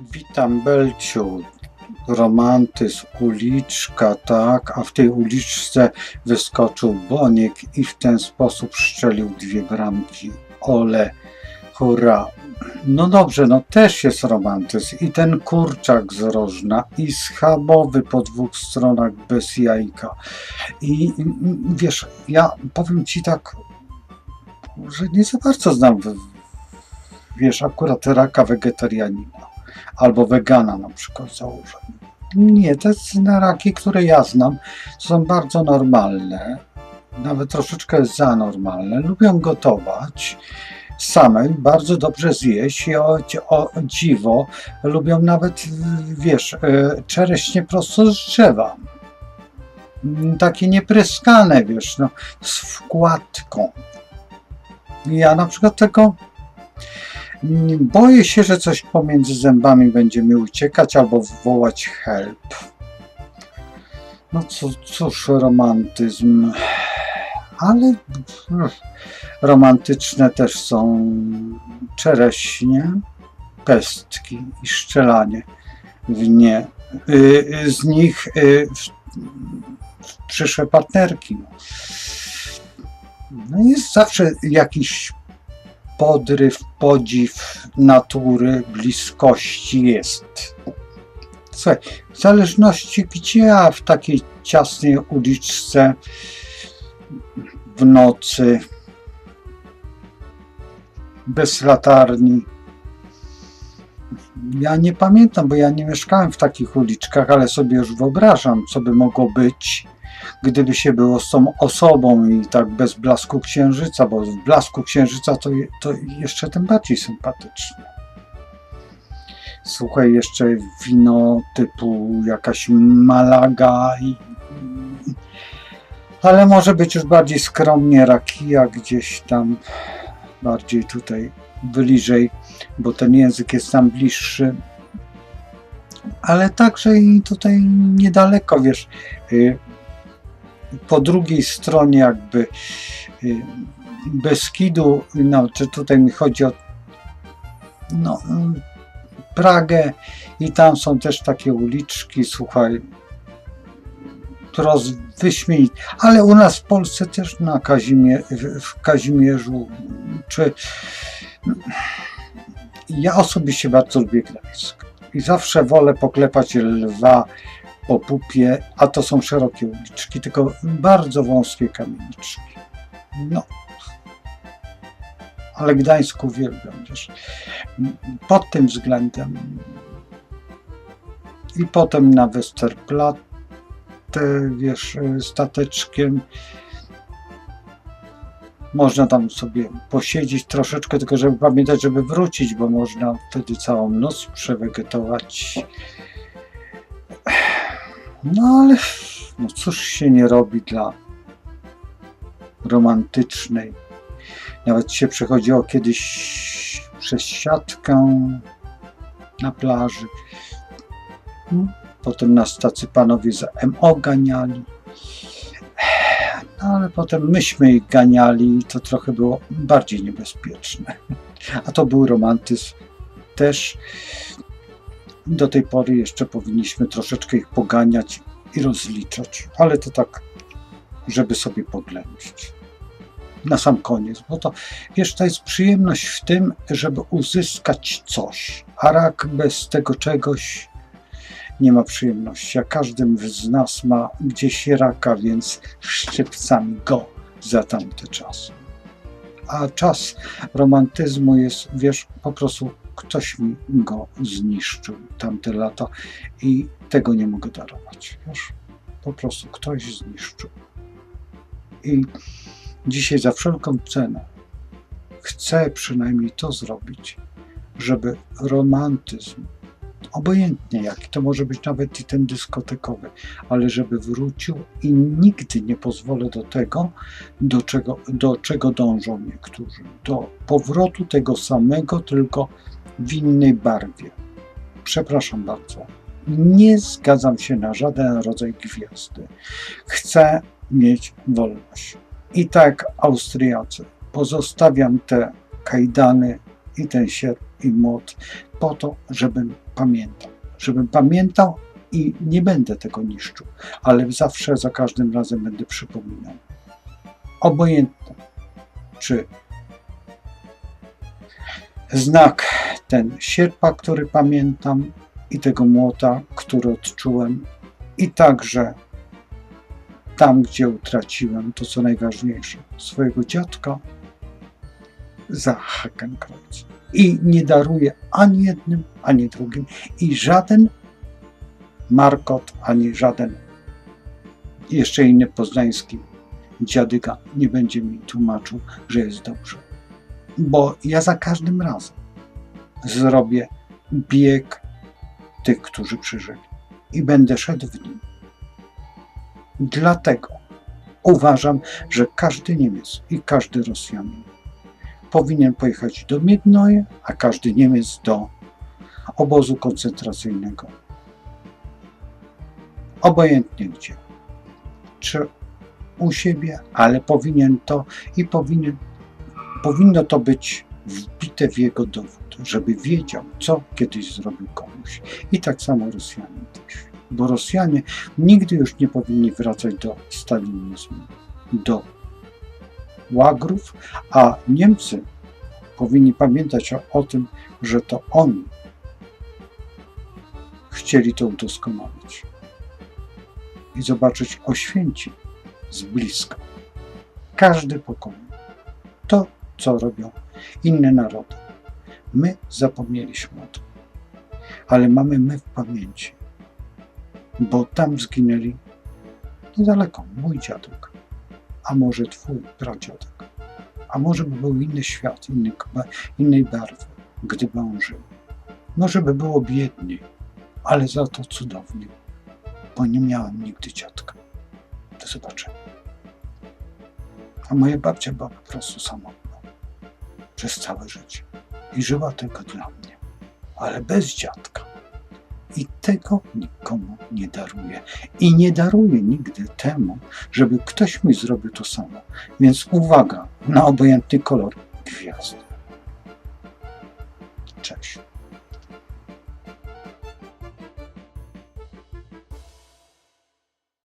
Witam Belciu. Romantyzm, uliczka, tak, a w tej uliczce wyskoczył Boniek i w ten sposób strzelił dwie bramki. Ole, hurra. No dobrze, no też jest romantyzm. I ten kurczak z rożna, i schabowy po dwóch stronach bez jajka. I wiesz, ja powiem ci tak, że nie za bardzo znam, wiesz, akurat raka wegetarianina albo wegana na przykład założę. Nie, te raki, które ja znam, są bardzo normalne, nawet troszeczkę za normalne. Lubią gotować same, bardzo dobrze zjeść i o, o dziwo lubią nawet, wiesz, e, czereśnie prosto z drzewa. Mm, Takie niepryskane, wiesz, no, z wkładką. Ja na przykład tego Boję się, że coś pomiędzy zębami będzie mi uciekać albo wołać help. No co, cóż, romantyzm. Ale mm, romantyczne też są czereśnie, pestki i szczelanie w nie. Y, y, z nich y, przyszłe partnerki. No. No jest zawsze jakiś podryw, podziw natury, bliskości jest. Słuchaj, w zależności gdzie, a w takiej ciasnej uliczce w nocy, bez latarni. Ja nie pamiętam, bo ja nie mieszkałem w takich uliczkach, ale sobie już wyobrażam, co by mogło być, gdyby się było z tą osobą i tak bez blasku księżyca, bo w blasku księżyca to, to jeszcze tym bardziej sympatycznie. Słuchaj, jeszcze wino typu jakaś Malaga i ale może być już bardziej skromnie rakija gdzieś tam bardziej tutaj bliżej, bo ten język jest tam bliższy. Ale także i tutaj niedaleko, wiesz, y, po drugiej stronie jakby y, Beskidu, no, czy tutaj mi chodzi o no, mm, Pragę i tam są też takie uliczki, słuchaj, roz, wyśmienite. Ale u nas w Polsce też na w Kazimierzu, czy ja osobiście bardzo lubię Gdańsk i zawsze wolę poklepać lwa po pupie, a to są szerokie uliczki, tylko bardzo wąskie kamieniczki. No. Ale Gdańsk uwielbiam, wiesz. Pod tym względem. I potem na Westerplatte, wiesz, stateczkiem. Można tam sobie posiedzieć troszeczkę, tylko żeby pamiętać, żeby wrócić, bo można wtedy całą noc przewegetować. No ale no cóż się nie robi dla romantycznej. Nawet się przechodziło kiedyś przez siatkę na plaży. No, Potem nas tacy panowie za MO ganiali. No ale potem myśmy ich ganiali i to trochę było bardziej niebezpieczne. A to był romantyzm też. Do tej pory jeszcze powinniśmy troszeczkę ich poganiać i rozliczać, ale to tak, żeby sobie poględzić. Na sam koniec, bo to wiesz, to jest przyjemność w tym, żeby uzyskać coś, a rak bez tego czegoś nie ma przyjemności. A każdy z nas ma gdzieś raka, więc szczypcami go za tamte czasy. A czas romantyzmu jest, wiesz, po prostu ktoś mi go zniszczył tamte lata i tego nie mogę darować. Wiesz, po prostu ktoś zniszczył. I dzisiaj za wszelką cenę chcę przynajmniej to zrobić, żeby romantyzm, obojętnie jaki, to może być nawet i ten dyskotekowy, ale żeby wrócił i nigdy nie pozwolę do tego, do czego, do czego dążą niektórzy. Do powrotu tego samego, tylko w innej barwie. Przepraszam bardzo. Nie zgadzam się na żaden rodzaj gwiazdy. Chcę mieć wolność. I tak, Austriacy, pozostawiam te kajdany i ten sierp i młot po to, żebym pamiętał. Żebym pamiętał i nie będę tego niszczył, ale zawsze, za każdym razem będę przypominał. Obojętne, czy znak ten sierpa, który pamiętam, i tego młota, który odczułem, i także tam, gdzie utraciłem to, co najważniejsze, swojego dziadka za Hakenkreuz. I nie daruję ani jednym, ani drugim. I żaden Markot, ani żaden jeszcze inny poznański dziadyga nie będzie mi tłumaczył, że jest dobrze. Bo ja za każdym razem zrobię bieg tych, którzy przeżyli i będę szedł w nim. Dlatego uważam, że każdy Niemiec i każdy Rosjanin powinien pojechać do Miednoje, a każdy Niemiec do obozu koncentracyjnego. Obojętnie gdzie. Czy u siebie, ale powinien to i powinien, powinno to być wbite w jego dowód, żeby wiedział, co kiedyś zrobił komuś. I tak samo Rosjanie też. Bo Rosjanie nigdy już nie powinni wracać do stalinizmu, do łagrów, a Niemcy powinni pamiętać o, o tym, że to oni chcieli to udoskonalić i zobaczyć Oświęcim z bliska. Każdy pokój. To, co robią inne narody. My zapomnieliśmy o tym, ale mamy my w pamięci, bo tam zginęli niedaleko mój dziadek, a może twój pradziadek, a może by był inny świat, inny, innej barwy, gdyby on żył. Może by było biedniej, ale za to cudownie, bo nie miałem nigdy dziadka. Do zobaczenia. A moja babcia była po prostu samotna przez całe życie i żyła tylko dla mnie, ale bez dziadka. I tego nikomu nie daruję. I nie daruję nigdy temu, żeby ktoś mi zrobił to samo. Więc uwaga na obojętny kolor gwiazdy. Cześć.